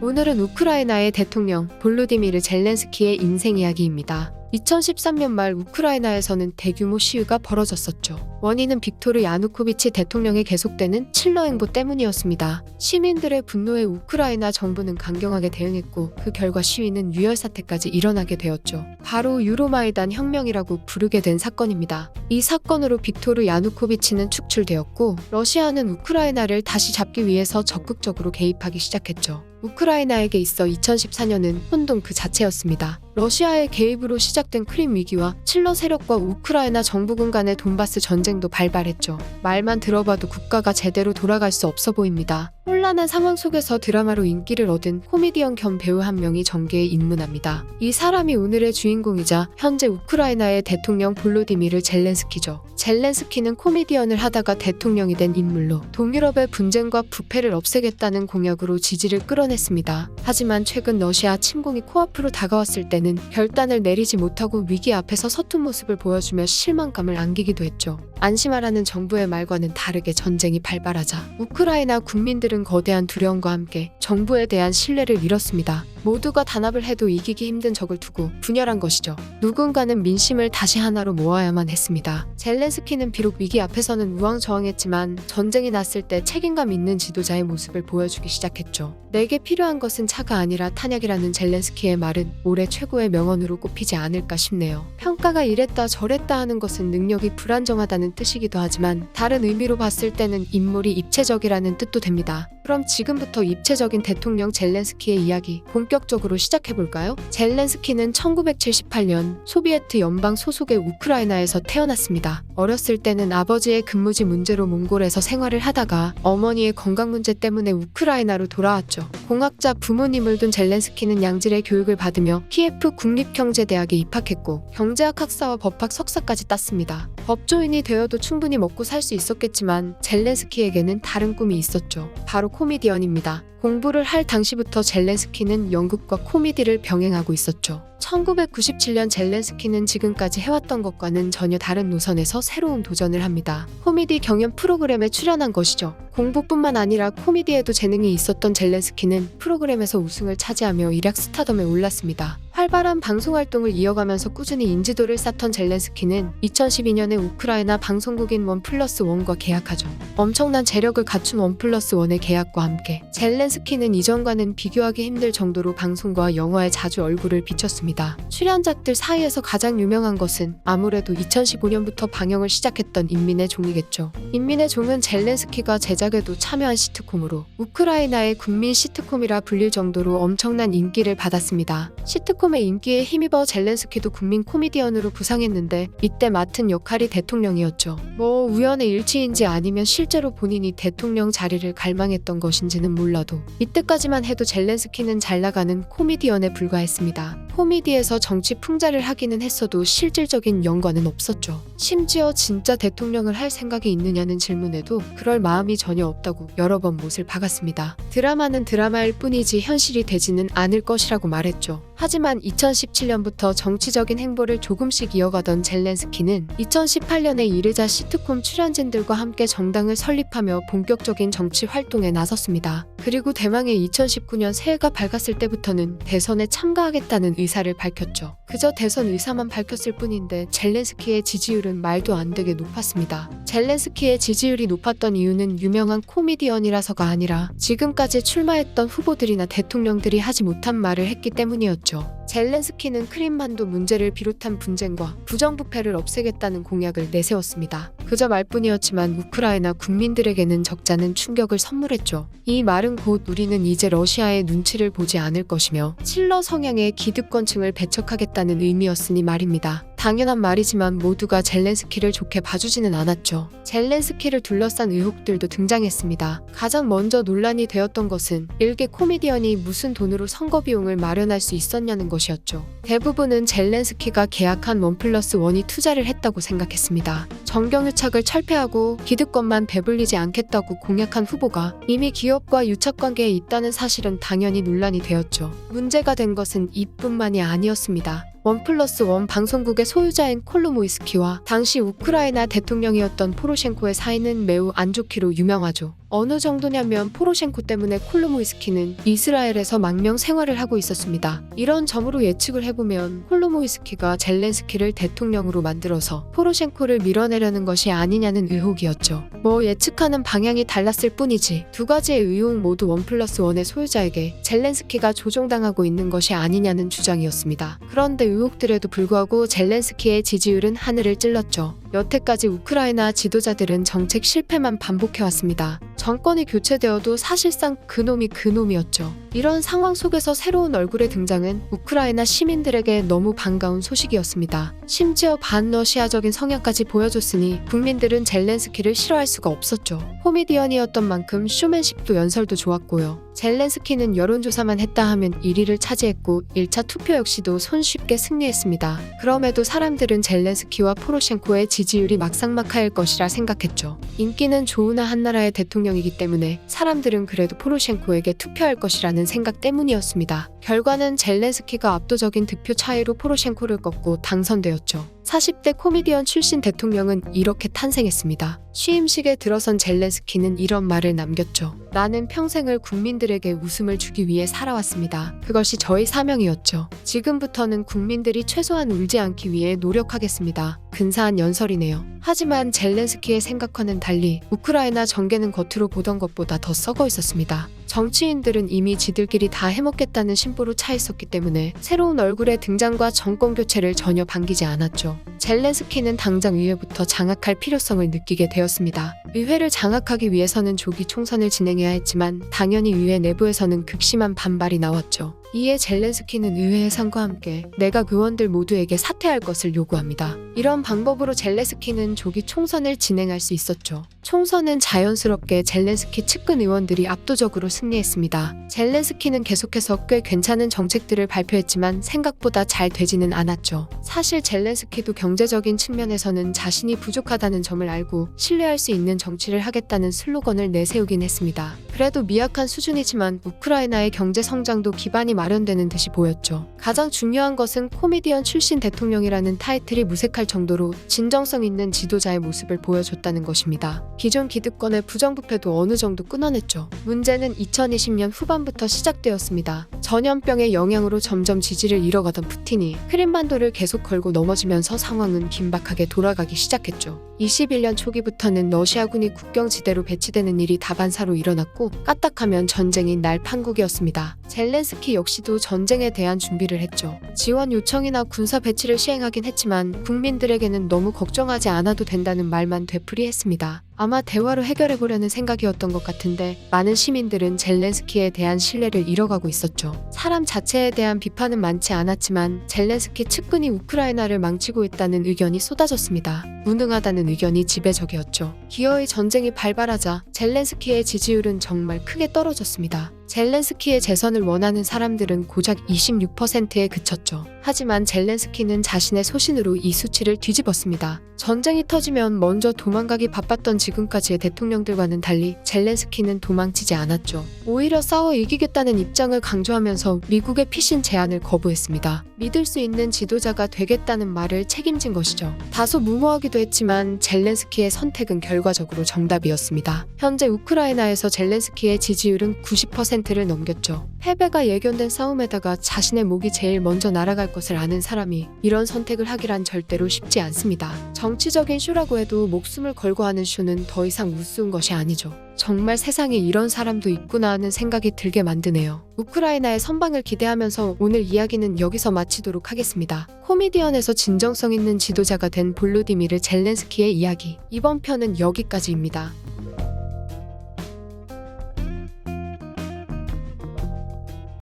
오늘은 우크라이나의 대통령 볼로디미르 젤렌스키의 인생 이야기입니다. 2013년 말 우크라이나에서는 대규모 시위가 벌어졌었죠. 원인은 빅토르 야누코비치 대통령의 계속되는 칠러 행보 때문이었습니다. 시민들의 분노에 우크라이나 정부는 강경하게 대응했고 그 결과 시위는 유혈 사태까지 일어나게 되었죠. 바로 유로마이단 혁명이라고 부르게 된 사건입니다. 이 사건으로 빅토르 야누코비치는 축출되었고 러시아는 우크라이나를 다시 잡기 위해서 적극적으로 개입하기 시작했죠. 우크라이나에게 있어 2014년은 혼돈 그 자체였습니다. 러시아의 개입으로 시작된 크림 위기와 칠러 세력과 우크라이나 정부군 간의 돈바스 전쟁도 발발했죠. 말만 들어봐도 국가가 제대로 돌아갈 수 없어 보입니다. 혼란한 상황 속에서 드라마로 인기를 얻은 코미디언 겸 배우 한 명이 전개에 입문합니다. 이 사람이 오늘의 주인공이자 현재 우크라이나의 대통령 볼로디미르 젤렌스키죠. 젤렌스키는 코미디언을 하다가 대통령이 된 인물로 동유럽의 분쟁과 부패를 없애겠다는 공약으로 지지를 끌어냈습니다. 하지만 최근 러시아 침공이 코앞으로 다가왔을 때는 결단을 내리지 못하고 위기 앞에서 서툰 모습을 보여주며 실망감을 안기기도 했죠. 안심하라는 정부의 말과는 다르게 전쟁이 발발하자 우크라이나 국민들은 거대한 두려움과 함께 정부에 대한 신뢰를 잃었습니다. 모두가 단합을 해도 이기기 힘든 적을 두고 분열한 것이죠. 누군가는 민심을 다시 하나로 모아야만 했습니다. 젤렌스키는 비록 위기 앞에서는 우왕좌왕했지만 전쟁이 났을 때 책임감 있는 지도자의 모습을 보여주기 시작했죠. 내게 필요한 것은 차가 아니라 탄약이라는 젤렌스키의 말은 올해 최고의 명언으로 꼽히지 않을까 싶네요. 평가가 이랬다 저랬다 하는 것은 능력이 불안정하다는 뜻이기도 하지만 다른 의미로 봤을 때는 인물이 입체적이라는 뜻도 됩니다. 그럼 지금부터 입체적인 대통령 젤렌스키의 이야기 본 격적으로 시작해볼까요? 젤렌스키는 1978년 소비에트 연방 소속의 우크라이나에서 태어났습니다. 어렸을 때는 아버지의 근무지 문제로 몽골에서 생활을 하다가 어머니의 건강 문제 때문에 우크라이나로 돌아왔죠. 공학자 부모님을 둔 젤렌스키는 양질의 교육을 받으며 키예프 국립경제대학에 입학했고 경제학 학사와 법학 석사까지 땄습니다. 법조인이 되어도 충분히 먹고 살 수 있었겠지만 젤렌스키에게는 다른 꿈이 있었죠. 바로 코미디언입니다. 공부를 할 당시부터 젤렌스키는 연극과 코미디를 병행하고 있었죠. 1997년 젤렌스키는 지금까지 해왔던 것과는 전혀 다른 노선에서 새로운 도전을 합니다. 코미디 경연 프로그램에 출연한 것이죠. 공부뿐만 아니라 코미디에도 재능이 있었던 젤렌스키는 프로그램에서 우승을 차지하며 일약 스타덤에 올랐습니다. 활발한 방송 활동을 이어가면서 꾸준히 인지도를 쌓던 젤렌스키는 2012년에 우크라이나 방송국인 원 플러스 원과 계약하죠. 엄청난 재력을 갖춘 원 플러스 원의 계약과 함께 젤렌스키는 이전과는 비교하기 힘들 정도로 방송과 영화에 자주 얼굴을 비쳤습니다. 출연작들 사이에서 가장 유명한 것은 아무래도 2015년부터 방영을 시작했던 인민의 종이겠죠. 인민의 종은 젤렌스키가 제작 에도 참여한 시트콤으로 우크라이나의 국민 시트콤이라 불릴 정도로 엄청난 인기를 받았습니다. 시트콤의 인기에 힘입어 젤렌스키도 국민 코미디언으로 부상했는데 이때 맡은 역할이 대통령이었죠. 뭐 우연의 일치인지 아니면 실제로 본인이 대통령 자리를 갈망했던 것인지는 몰라도 이때까지만 해도 젤렌스키는 잘 나가는 코미디언에 불과했습니다. 코미디에서 정치 풍자를 하기는 했어도 실질적인 연관은 없었죠. 심지어 진짜 대통령을 할 생각이 있느냐는 질문에도 그럴 마음이 전혀 없다고 여러 번 못을 박았습니다. 드라마는 드라마일 뿐이지 현실이 되지는 않을 것이라고 말했죠. 하지만 2017년부터 정치적인 행보를 조금씩 이어가던 젤렌스키는 2018년에 이르자 시트콤 출연진들과 함께 정당을 설립하며 본격적인 정치 활동에 나섰습니다. 그리고 대망의 2019년 새해가 밝았을 때부터는 대선에 참가하겠다는 의사를 밝혔죠. 그저 대선 의사만 밝혔을 뿐인데 젤렌스키의 지지율은 말도 안 되게 높았습니다. 젤렌스키의 지지율이 높았던 이유는 유명한 코미디언이라서가 아니라 지금까지 출마했던 후보들이나 대통령들이 하지 못한 말을 했기 때문이었 죠. 젤렌스키는 크림반도 문제를 비롯한 분쟁과 부정부패를 없애겠다는 공약을 내세웠습니다. 그저 말뿐이었지만 우크라이나 국민들에게는 적잖은 충격을 선물했죠. 이 말은 곧 우리는 이제 러시아의 눈치를 보지 않을 것이며 칠러 성향의 기득권층을 배척하겠다는 의미였으니 말입니다. 당연한 말이지만 모두가 젤렌스키를 좋게 봐주지는 않았죠. 젤렌스키를 둘러싼 의혹들도 등장했습니다. 가장 먼저 논란이 되었던 것은 일개 코미디언이 무슨 돈으로 선거 비용을 마련할 수 있었냐는 것이었죠. 대부분은 젤렌스키가 계약한 원 플러스 원이 투자를 했다고 생각했습니다. 정경유착을 철폐하고 기득권만 배불리지 않겠다고 공약한 후보가 이미 기업과 유착 관계에 있다는 사실은 당연히 논란이 되었죠. 문제가 된 것은 이뿐만이 아니었습니다. 원 플러스 원 방송국의 소유자인 콜로모이스키와 당시 우크라이나 대통령이었던 포로셴코의 사이는 매우 안 좋기로 유명하죠. 어느 정도냐면 포로셴코 때문에 콜로모이스키는 이스라엘에서 망명 생활을 하고 있었습니다. 이런 점으로 예측을 해보면 콜로모이스키가 젤렌스키를 대통령으로 만들어서 포로셴코를 밀어내려는 것이 아니냐는 의혹이었죠. 뭐 예측하는 방향이 달랐을 뿐이지 두 가지의 의혹 모두 원 플러스 원의 소유자에게 젤렌스키가 조종당하고 있는 것이 아니냐는 주장이었습니다. 그런데 의혹들에도 불구하고 젤렌스키의 지지율은 하늘을 찔렀죠. 여태까지 우크라이나 지도자들은 정책 실패만 반복해왔습니다. 정권이 교체되어도 사실상 그놈이 그놈이었죠. 이런 상황 속에서 새로운 얼굴의 등장은 우크라이나 시민들에게 너무 반가운 소식이었습니다. 심지어 반러시아적인 성향까지 보여줬으니 국민들은 젤렌스키를 싫어할 수가 없었죠. 코미디언이었던 만큼 쇼맨십도 연설도 좋았고요. 젤렌스키는 여론조사만 했다 하면 1위를 차지했고 1차 투표 역시도 손쉽게 승리했습니다. 그럼에도 사람들은 젤렌스키와 포로셴코의 지지율이 막상막하일 것이라 생각했죠. 인기는 좋으나 한 나라의 대통령이기 때문에 사람들은 그래도 포로셴코에게 투표할 것이라는 생각 때문이었습니다. 결과는 젤렌스키가 압도적인 득표 차이로 포로셴코를 꺾고 당선되었죠. 40대 코미디언 출신 대통령은 이렇게 탄생했습니다. 취임식에 들어선 젤렌스키는 이런 말을 남겼죠. 나는 평생을 국민들에게 웃음을 주기 위해 살아왔습니다. 그것이 저의 사명이었죠. 지금부터는 국민들이 최소한 울지 않기 위해 노력하겠습니다. 근사한 연설이네요. 하지만 젤렌스키의 생각과는 달리 우크라이나 전개는 겉으로 보던 것보다 더 썩어 있었습니다. 정치인들은 이미 지들끼리 다 해먹겠다는 심보로 차 있었기 때문에 새로운 얼굴의 등장과 정권 교체를 전혀 반기지 않았죠. 젤렌스키는 당장 의회부터 장악할 필요성을 느끼게 되었습니다. 의회를 장악하기 위해서는 조기 총선을 진행해야 했지만 당연히 의회 내부에서는 극심한 반발이 나왔죠. 이에 젤렌스키는 의회 해산과 함께 내각 의원들 모두에게 사퇴할 것을 요구합니다. 이런 방법으로 젤렌스키는 조기 총선을 진행할 수 있었죠. 총선은 자연스럽게 젤렌스키 측근 의원들이 압도적으로 승리했습니다. 젤렌스키는 계속해서 꽤 괜찮은 정책들을 발표했지만 생각보다 잘 되지는 않았죠. 사실 젤렌스키도 경제적인 측면에서는 자신이 부족하다는 점을 알고 신뢰할 수 있는 정치를 하겠다는 슬로건을 내세우긴 했습니다. 그래도 미약한 수준이지만 우크라이나의 경제 성장도 기반이 마련되는 듯이 보였죠. 가장 중요한 것은 코미디언 출신 대통령이라는 타이틀이 무색할 정도로 진정성 있는 지도자의 모습을 보여줬다는 것입니다. 기존 기득권의 부정부패도 어느 정도 끊어냈죠. 문제는 2020년 후반부터 시작되었습니다. 전염병의 영향으로 점점 지지를 잃어가던 푸틴이 크림반도를 계속 걸고 넘어지면서 상황은 긴박하게 돌아가기 시작했죠. 21년 초기부터는 러시아군이 국경지대로 배치되는 일이 다반사로 일어났고 까딱하면 전쟁이 날 판국이었습니다. 젤렌스키 역 시도 전쟁에 대한 준비를 했죠. 지원 요청이나 군사 배치를 시행하긴 했지만 국민들에게는 너무 걱정하지 않아도 된다는 말만 되풀이했습니다. 아마 대화로 해결해보려는 생각이었던 것 같은데 많은 시민들은 젤렌스키에 대한 신뢰를 잃어가고 있었죠. 사람 자체에 대한 비판은 많지 않았지만 젤렌스키 측근이 우크라이나를 망치고 있다는 의견이 쏟아졌습니다. 무능하다는 의견이 지배적이었죠. 기어의 전쟁이 발발하자 젤렌스키의 지지율은 정말 크게 떨어졌습니다. 젤렌스키의 재선을 원하는 사람들은 고작 26%에 그쳤죠. 하지만 젤렌스키는 자신의 소신으로 이 수치를 뒤집었습니다. 전쟁이 터지면 먼저 도망가기 바빴던 지금까지의 대통령들과는 달리 젤렌스키는 도망치지 않았죠. 오히려 싸워 이기겠다는 입장을 강조하면서 미국의 피신 제안을 거부했습니다. 믿을 수 있는 지도자가 되겠다는 말을 책임진 것이죠. 다소 무모하기도 했지만 젤렌스키의 선택은 결과적으로 정답이었습니다. 현재 우크라이나에서 젤렌스키의 지지율은 90%를 넘겼죠. 패배가 예견된 싸움에다가 자신의 목이 제일 먼저 날아갈 것을 아는 사람이 이런 선택을 하기란 절대로 쉽지 않습니다. 정치적인 쇼라고 해도 목숨을 걸고 하는 쇼는 더 이상 우스운 것이 아니죠. 정말 세상에 이런 사람도 있구나 하는 생각이 들게 만드네요. 우크라이나의 선방을 기대하면서 오늘 이야기는 여기서 마치도록 하겠습니다. 코미디언에서 진정성 있는 지도자가 된 볼로디미르 젤렌스키의 이야기. 이번 편은 여기까지입니다.